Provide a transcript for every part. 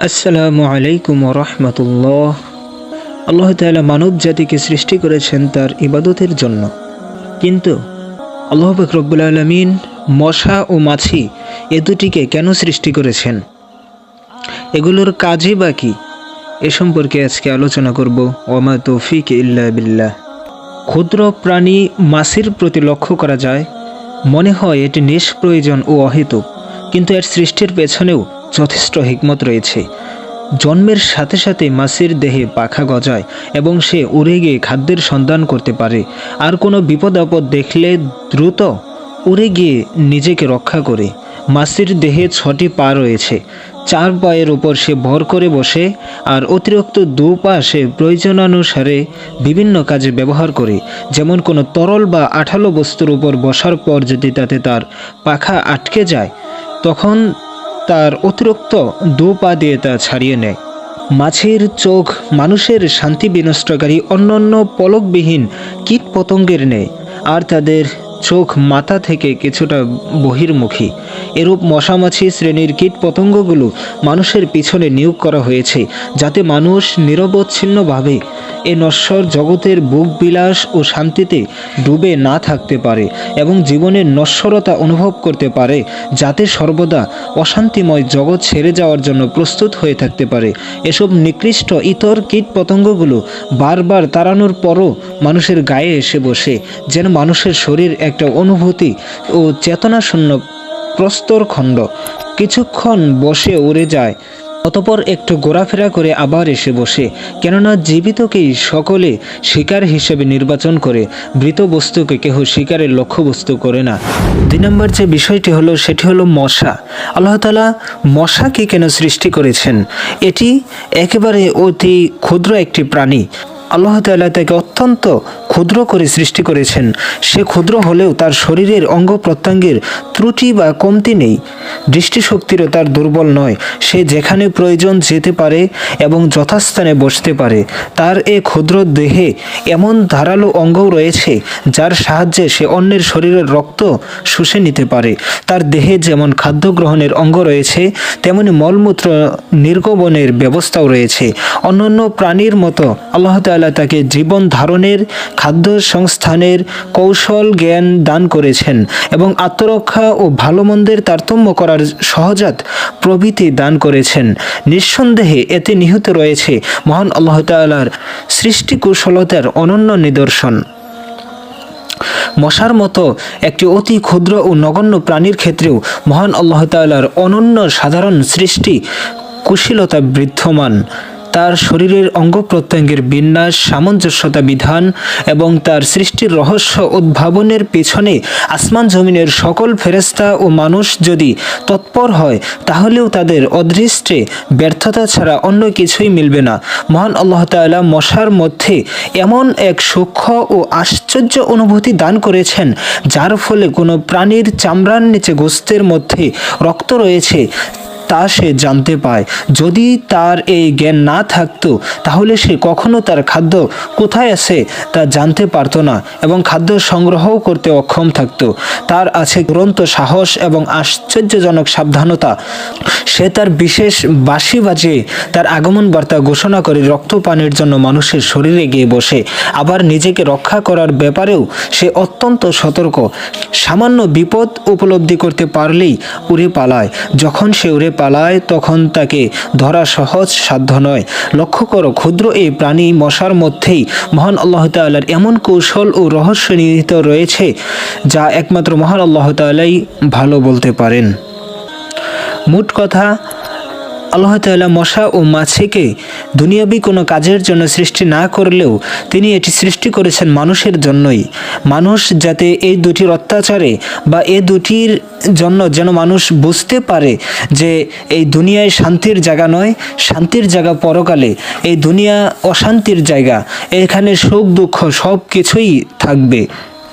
আসসালামু আলাইকুম রহমতুল্লাহ আল্লাহ তাআলা মানব জাতিকে সৃষ্টি করেছেন তার ইবাদতের জন্য। কিন্তু আল্লাহ রব্বুল আলমিন মশা ও মাছি এ দুটিকে কেন সৃষ্টি করেছেন? এগুলোর কাজই বা কি? এ সম্পর্কে আজকে আলোচনা করব। ওমা তৌফিক ইল্লা বিল্লাহ। ক্ষুদ্র প্রাণী মাছির প্রতি লক্ষ্য করা যায়। মনে হয় এটি নিষ্প্রয়োজন ও অহেতুক। কিন্তু এর সৃষ্টির পেছনেও যথেষ্ট হিকমত রয়েছে। জন্মের সাথে সাথে মাসির দেহে পাখা গজায় এবং সে উড়ে গিয়ে খাদ্যের সন্ধান করতে পারে। আর কোনো বিপদ আপদ দেখলে দ্রুত উড়ে গিয়ে নিজেকে রক্ষা করে। মাসির দেহে ছটি পা রয়েছে। চার পায়ের উপর সে ভর করে বসে আর অতিরিক্ত দু পা সে প্রয়োজনানুসারে বিভিন্ন কাজে ব্যবহার করে। যেমন কোনো তরল বা আঠালো বস্তুর উপর বসার পর যদি তাতে তার পাখা আটকে যায়, তখন তার অতিরিক্ত দু পা দিয়ে তা ছাড়িয়ে নেয়। মাছের চোখ মানুষের শান্তি বিনষ্টকারী অন্যান্য পলকবিহীন কীট পতঙ্গের নেয় আর তাদের চোখ মাথা থেকে কিছুটা বহির্মুখী। এরূপ মশামাছি শ্রেণির কীট পতঙ্গগুলো মানুষের পিছনে নিয়োগ করা হয়েছে, যাতে মানুষ নিরবচ্ছিন্নভাবে এ নশ্বর জগতের বুক বিলাস ও শান্তিতে ডুবে না থাকতে পারে এবং জীবনের নশ্বরতা অনুভব করতে পারে, যাতে সর্বদা অশান্তিময় জগৎ ছেড়ে যাওয়ার জন্য প্রস্তুত হয়ে থাকতে পারে। এসব নিকৃষ্ট ইতর কীট পতঙ্গগুলো বারবার তাড়ানোর পরও মানুষের গায়ে এসে বসে, যেন মানুষের শরীর একটা অনুভূতি ও চেতনাশূন্য প্রস্তর খণ্ড। কিছুক্ষণ বসে উড়ে যায়, অতপর একটু ঘোরাফেরা করে আবার এসে বসে। কেননা জীবিতকেই সকলে শিকার হিসেবে নির্বাচন করে মৃত বস্তুকে কেহ শিকারের লক্ষ্যবস্তু করে না। দুই নম্বর যে বিষয়টি হলো, সেটি হলো মশা। আল্লাহ তালা মশাকে কেন সৃষ্টি করেছেন? এটি একেবারে অতি ক্ষুদ্র একটি প্রাণী। আল্লাহ তাল্লাহ তাকে অত্যন্ত ক্ষুদ্র করে সৃষ্টি করেছেন। সে ক্ষুদ্র হলেও তার শরীরের অঙ্গ প্রত্যঙ্গের ত্রুটি বা কমতি নেই। দৃষ্টিশক্তিরও তার দুর্বল নয়। সে যেখানে প্রয়োজন যেতে পারে এবং যথাস্থানে বসতে পারে। তার এ ক্ষুদ্র দেহে এমন ধারালো অঙ্গও রয়েছে যার সাহায্যে সে অন্যের শরীরের রক্ত শুষে নিতে পারে। তার দেহে যেমন খাদ্য গ্রহণের অঙ্গ রয়েছে, তেমনি মলমূত্র নির্গমনের ব্যবস্থাও রয়েছে। অন্যান্য প্রাণীর মতো আল্লাহ তাআলা তাকে জীবন ধারণের খাদ্য সংস্থানের কৌশল জ্ঞান দান করেছেন এবং আত্মরক্ষা ও ভালো মন্দের তারতম্য করার সহজাত প্রভৃতি দান করেছেন। নিঃসন্দেহে এতে নিহিত রয়েছে মহান আল্লাহ তাআলার সৃষ্টি কুশলতার অনন্য নিদর্শন। মশার মতো একটি অতি ক্ষুদ্র ও নগণ্য প্রাণীর ক্ষেত্রেও মহান আল্লাহ তাআলার অনন্য সাধারণ সৃষ্টি কুশীলতা বৃদ্ধমান তার শরীরের অঙ্গ প্রত্যঙ্গের বিন্যাস, সামঞ্জস্যতা বিধান এবং তার সৃষ্টির রহস্য উদ্ভাবনের পেছনে আসমান জমিনের সকল ফেরেস্তা ও মানুষ যদি তৎপর হয়, তাহলেও তাদের অদৃষ্টে ব্যর্থতা ছাড়া অন্য কিছুই মিলবে না। মহান আল্লাহ তাআলা মশার মধ্যে এমন এক সূক্ষ্ম ও আশ্চর্য অনুভূতি দান করেছেন, যার ফলে কোনো প্রাণীর চামড়ার নিচে গোস্তের মধ্যে রক্ত রয়েছে তা সে জানতে পায়। যদি তার এই জ্ঞান না থাকতো, তাহলে সে কখনো তার খাদ্য কোথায় আছে তা জানতে পারতো না এবং খাদ্য সংগ্রহও করতে অক্ষম থাকতো। তার আছে গ্রন্থ সাহস এবং আশ্চর্যজনক সাবধানতা। সে তার বিশেষ বাঁশি বাজে তার আগমন বার্তা ঘোষণা করে রক্তপানের জন্য মানুষের শরীরে গিয়ে বসে। আবার নিজেকে রক্ষা করার ব্যাপারেও সে অত্যন্ত সতর্ক। সামান্য বিপদ উপলব্ধি করতে পারলেই উড়ে পালায়। যখন সে উড়ে পালায়, তখন তাকে ধরা সহজ সাধ্য নয়। লক্ষ্য করো, ক্ষুদ্র এই প্রাণী মশার মধ্যেই মহান আল্লাহ তাল্লার এমন কৌশল ও রহস্য নিহিত রয়েছে, যা একমাত্র মহান আল্লাহ তাল্লাই ভালো বলতে পারেন। মোট কথা আল্লাহ তাআলা মশা ও মাছিকে দুনিয়াবি কোনো কাজের জন্য সৃষ্টি না করলেও তিনি এটি সৃষ্টি করেছেন মানুষের জন্যই। মানুষ যাতে এই দুটির অত্যাচারে বা এ দুটির জন্য যেন মানুষ বুঝতে পারে যে এই দুনিয়ায় শান্তির জায়গা নয়, শান্তির জায়গা পরকালে, এই দুনিয়া অশান্তির জায়গা, এখানে সুখ দুঃখ সব কিছুই থাকবে।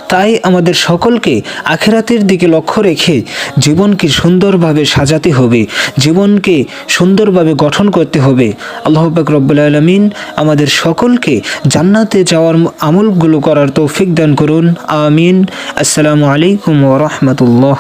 তাই আমাদের সকলকে আখেরাতের দিকে লক্ষ্য রেখে জীবনকে সুন্দরভাবে সাজাতে হবে, জীবনকে সুন্দরভাবে গঠন করতে হবে। আল্লাহ পাক রব্বুল আলমিন আমাদের সকলকে জান্নাতে যাওয়ার আমলগুলো করার তৌফিক দান করুন। আমিন। আসসালামু আলাইকুম ওরহমতুল্লাহ